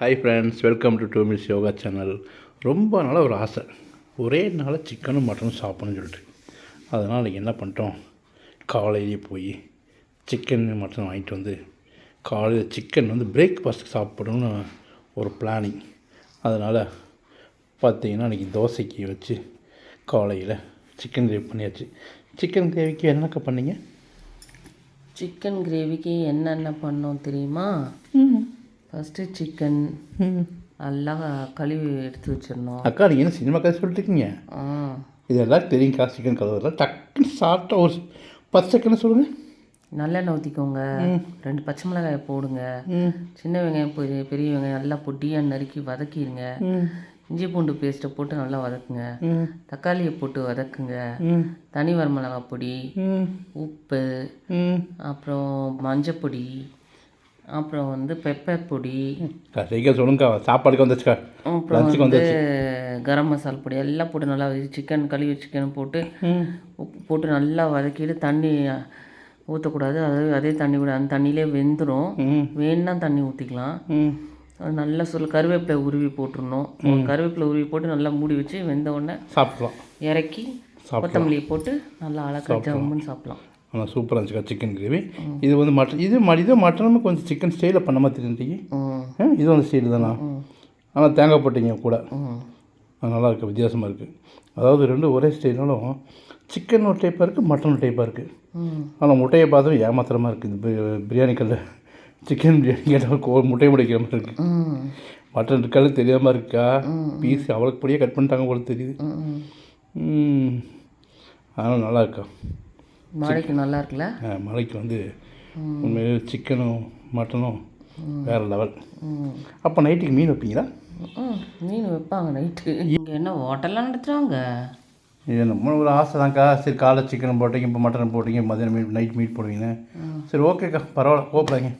Hi friends welcome to to miss yoga channel ரொம்ப நாளாக ஒரு ஆசை. ஒரே நாள் சிக்கனும் மட்டனும் சாப்பிடணும்னு சொல்லிட்டு. அதனால் இன்றைக்கி என்ன பண்ணிட்டோம்? காலையிலேயே போய் சிக்கன் மட்டன் வாங்கிட்டு வந்து காலையில் சிக்கன் வந்து பிரேக்ஃபாஸ்ட் சாப்பிடணும்னு ஒரு பிளானிங் அதனால் பார்த்தீங்கன்னா இன்றைக்கி தோசைக்கு வச்சு காலையில் சிக்கன் கிரேவி பண்ணியாச்சு. சிக்கன் கிரேவிக்கு என்னக்கா பண்ணீங்க? சிக்கன் கிரேவிக்கு என்னென்ன பண்ணோம் தெரியுமா? ஃபஸ்ட்டு சிக்கன் நல்லா கழுவி எடுத்து வச்சிடணும். அக்கா நீங்கள் என்ன சினிமா கதை சொல்லிட்டு இருக்கீங்க ஆ. இதெல்லாம் தெரியுங்க்கா சிக்கன் கலவரில் டக்குன்னு சாப்பிட்டா ஒரு பத்து செகண்ட் சொல்லுங்கள் நல்லெண்ணெய் ஊற்றிக்கோங்க ரெண்டு பச்சை மிளகாயை போடுங்க. சின்ன வெங்காயம் பெரிய பெரிய வெங்காயம் நல்லா பொடியாக நறுக்கி வதக்கிடுங்க. இஞ்சி பூண்டு பேஸ்ட்டை போட்டு நல்லா வதக்குங்க. தக்காளியை போட்டு வதக்குங்க. தனி வரமிளகா பொடி உப்பு அப்புறம் மஞ்சப்பொடி அப்புறம் வந்து பெப்பர் பொடி. சொல்லுங்கக்கா சாப்பாடுக்கு வந்துச்சுக்கா. அப்புறம் வந்து கரம் மசாலா பொடி எல்லாம் போட்டு நல்லா சிக்கன் கழுவி சிக்கன் போட்டு உப்பு போட்டு நல்லா வதக்கிட்டு தண்ணி ஊற்றக்கூடாது அது அதே தண்ணி விட அந்த தண்ணியிலே வெந்துடும் வேணும்னா தண்ணி ஊற்றிக்கலாம் அது நல்லா சொல்ல கருவேப்பிலை உருவி போட்டுடணும். கருவேப்பிலை உருவி போட்டு நல்லா மூடி வச்சு வெந்த உடனே சாப்பிட்லாம் இறக்கி கொத்தமல்லியை போட்டு நல்லா அழகாக ஜம்முன்னு சாப்பிட்லாம். ஆனால் சூப்பராக இருந்துச்சுக்கா சிக்கன் கிரேவி இது வந்து மட்டன் இது இது மட்டனும் கொஞ்சம் சிக்கன் ஸ்டைலில் பண்ண மாதிரி தெரிஞ்சுக்கு. இது வந்து ஸ்டைல் தானா? ஆனால் தேங்காய் போட்டீங்க கூட. நல்லா இருக்குது வித்தியாசமாக இருக்குது அதாவது ரெண்டும் ஒரே ஸ்டைல்னாலும் சிக்கன் ஒரு டைப்பாக இருக்குது மட்டன் ஒரு டைப்பாக இருக்குது ஆனால் முட்டையை பார்த்தும் ஏமாத்திரமாக இருக்குது பிரியாணி கல்ல சிக்கன் பிரியாணி கேட்டால் கோ முட்டையை முடிக்கிற மாதிரி இருக்குது மட்டன் இருக்காலும் தெரியாமல் இருக்கா? பீஸ் அவ்வளோக்கு படியே கட் பண்ணிட்டாங்க போல தெரியுது. ஆனால் நல்லா இருக்கா? மழைக்கு நல்லா இருக்குல்ல அஹ் மலைக்கு வந்து உண்மையிலே சிக்கனும் மட்டனும் வேறு லெவல் அப்போ நைட்டுக்கு மீன் வைப்பீங்களா? மீன் வைப்பாங்க நைட்டு இங்கே என்ன ஹோட்டல்லாம் நடத்துகிறாங்க இது நம்ம ஒரு ஆசை தான்க்கா சரி காலை சிக்கன் போட்டீங்க இப்போ மட்டன் போட்டீங்க மதியானம் மீட் நைட் மீட் போடுவீங்க சரி ஓகேக்கா பரவாயில்ல கோப்படாங்க